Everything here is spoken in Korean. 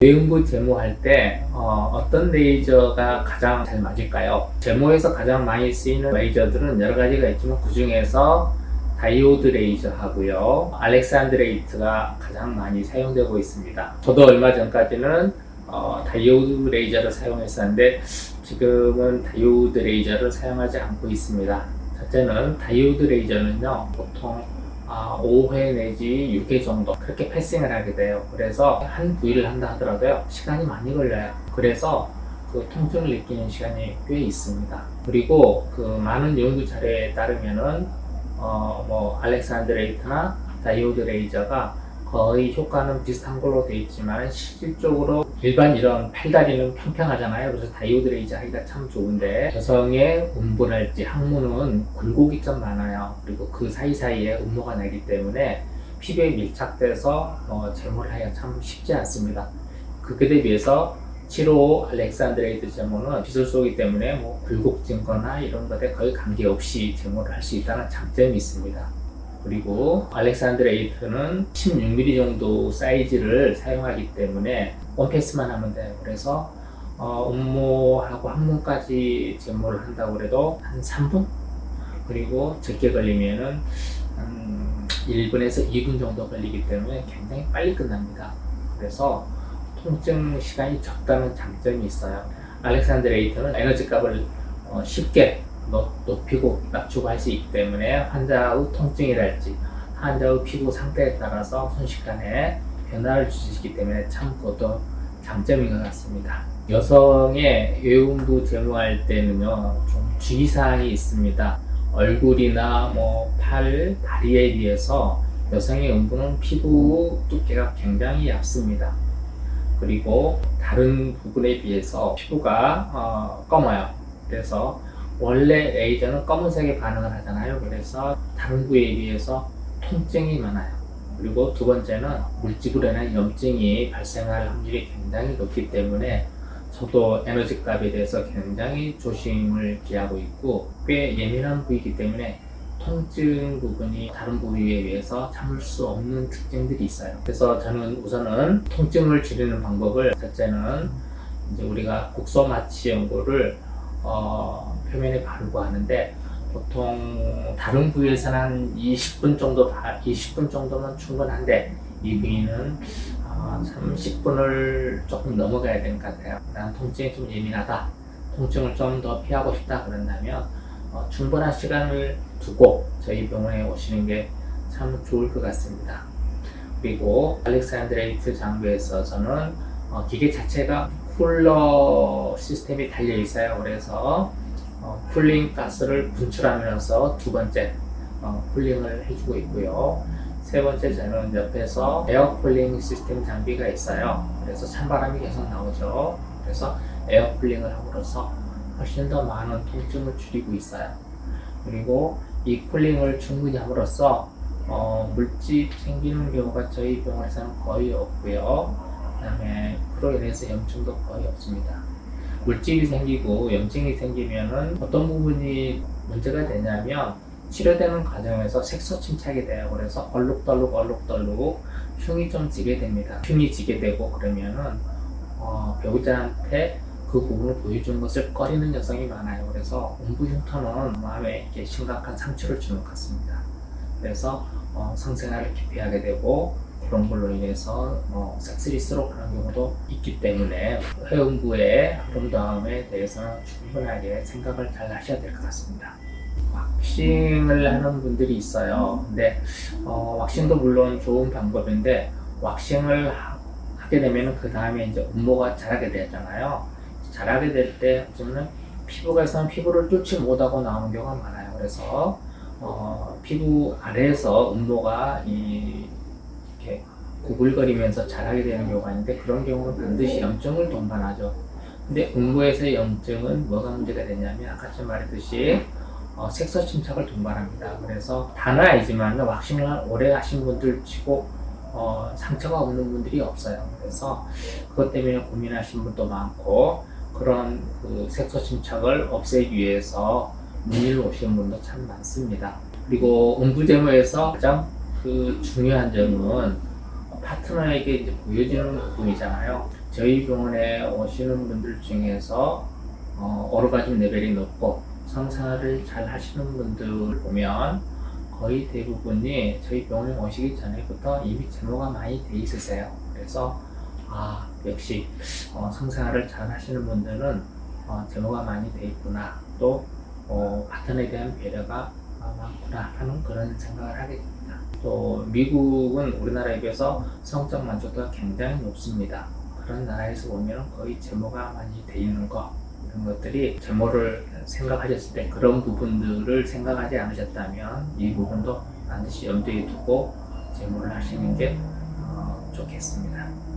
외음부 제모할 때 어, 떤 레이저가 가장 잘 맞을까요? 제모에서 가장 많이 쓰이는 레이저들은 여러 가지가 있지만 그 중에서 다이오드 레이저 하고요. 알렉산드레이트가 가장 많이 사용되고 있습니다. 저도 얼마 전까지는 어, 다이오드 레이저를 사용했었는데 지금은 다이오드 레이저를 사용하지 않고 있습니다. 첫째는 다이오드 레이저는요 보통 아, 5회 내지 6회 정도 그렇게 패싱을 하게 돼요. 그래서 한 부위를 한다 하더라도요 시간이 많이 걸려요. 그래서 그 통증을 느끼는 시간이 꽤 있습니다. 그리고 그 많은 연구 자료에 따르면은 어, 뭐 알렉산드레이트나 다이오드 레이저가 거의 효과는 비슷한 걸로 되어 있지만 실질적으로 일반 이런 팔다리는 평평하잖아요. 그래서 다이오드 레이저 하기가 참 좋은데 여성의 음부랄지 항문은 굴곡이 좀 많아요. 그리고 그 사이사이에 음모가 나기 때문에 피부에 밀착돼서 어, 제모를 하기가 참 쉽지 않습니다. 그에 대비해서 7호 알렉산드레이드 제모는 기술 쏘기 때문에 뭐 굴곡진 거나 이런 것에 거의 관계없이 제모를 할 수 있다는 장점이 있습니다. 그리고 알렉산드레이트는 16mm 정도 사이즈를 사용하기 때문에 원패스만 하면 돼요. 그래서 어, 음모하고 항문까지 제모를 한다고 해도 한 3분? 그리고 적게 걸리면은 한 1분에서 2분 정도 걸리기 때문에 굉장히 빨리 끝납니다. 그래서 통증 시간이 적다는 장점이 있어요. 알렉산드레이트는 에너지 값을 어, 쉽게 높- 높이고 낮추고 할 수 있기 때문에 환자의 통증이랄지 환자의 피부 상태에 따라서 순식간에 변화를 있기 때문에 참 그것도 장점인 것 같습니다. 여성의 외음부 제모할 때는요 좀 주의사항이 있습니다. 얼굴이나 뭐 팔, 다리에 비해서 여성의 음부는 피부 두께가 굉장히 얇습니다. 그리고 다른 부분에 비해서 피부가 어, 검어요. 그래서 원래 레이저는 검은색에 반응을 하잖아요. 그래서 다른 부위에 비해서 통증이 많아요. 그리고 두 번째는 물집으로 인한 염증이 발생할 확률이 굉장히 높기 때문에 저도 에너지 값에 대해서 굉장히 조심을 기하고 있고 꽤 예민한 부위이기 때문에 통증 부분이 다른 부위에 비해서 참을 수 없는 특징들이 있어요. 그래서 저는 우선은 통증을 줄이는 방법을 첫째는 이제 우리가 국소 마취 연고를 어, 표면에 바르고 하는데 보통 다른 부위에서는 한 20분 정도 바, 20분 정도면 충분한데 이 부위는 어, 30분을 조금 넘어가야 되는 것 같아요. 난 통증이 좀 예민하다. 통증을 좀 더 피하고 싶다 그런다면 어, 충분한 시간을 두고 저희 병원에 오시는 게 참 좋을 것 같습니다. 그리고 알렉산드레이트 장비에서 저는 어, 기계 자체가 쿨러 시스템이 달려 있어요. 그래서 어, 쿨링 가스를 분출하면서 두 번째 어, 쿨링을 해주고 있고요. 세 번째 저는 옆에서 에어 쿨링 시스템 장비가 있어요. 그래서 찬바람이 계속 나오죠. 그래서 에어 쿨링을 함으로써 훨씬 더 많은 통증을 줄이고 있어요. 그리고 이 쿨링을 충분히 함으로써 어, 물집 생기는 경우가 저희 병원에서는 거의 없고요. 그다음에 그로 인해서 염증도 거의 없습니다. 물집이 생기고 염증이 생기면은 어떤 부분이 문제가 되냐면 치료되는 과정에서 색소 침착이 돼요. 그래서 얼룩덜룩 얼룩덜룩 흉이 좀 지게 됩니다. 흉이 지게 되고 그러면은 어, 배우자한테 그 부분을 보여주는 것을 꺼리는 여성이 많아요. 그래서 음부 흉터는 마음에 이렇게 심각한 상처를 주는 것 같습니다. 그래서 어, 성생활을 기피하게 되고 그런 걸로 인해서 어, 섹스리스로 그런 경우도 있기 때문에 회음부의 아름다움에 대해서는 충분하게 생각을 잘 하셔야 될 것 같습니다. 왁싱을 하는 분들이 있어요. 근데 어, 왁싱도 물론 좋은 방법인데 왁싱을 하, 게 되면 그 다음에 이제 음모가 자라게 되잖아요. 자라게 될 때 보면 피부가에서는 피부를 뚫지 못하고 나오는 경우가 많아요. 그래서 어, 피부 아래에서 음모가 이, 이렇게 구불거리면서 자라게 되는 경우가 있는데 그런 경우는 반드시 염증을 동반하죠. 근데 음모에서의 염증은 뭐가 문제가 되냐면 아까 전 말했듯이 어, 색소 침착을 동반합니다. 그래서 다는 아니지만 왁싱을 오래 하신 분들 치고 어, 상처가 없는 분들이 없어요. 그래서 그것 때문에 고민하시는 분도 많고 그런 그 색소 침착을 없애기 위해서 문의를 오시는 분도 참 많습니다. 그리고 음부 제모에서 가장 그 중요한 점은 파트너에게 이제 보여지는 부분이잖아요. 저희 병원에 오시는 분들 중에서 어, 오르가즘 레벨이 높고 성생활을 잘 하시는 분들 보면 거의 대부분이 저희 병원에 오시기 전에부터 이미 제모가 많이 돼 있으세요. 그래서 아 역시 어, 성생활을 잘 하시는 분들은 어, 제모가 많이 돼 있구나 또 어, 파트너에 대한 배려가 아, 많구나 하는 그런 생각을 하게 됩니다. 또 미국은 우리나라에 비해서 성적 만족도가 굉장히 높습니다. 그런 나라에서 보면 거의 제모가 많이 돼 있는 거 이런 것들이 제모를 생각하셨을 때 그런 부분들을 생각하지 않으셨다면 이 부분도 반드시 염두에 두고 제모를 하시는 게 어, 좋겠습니다.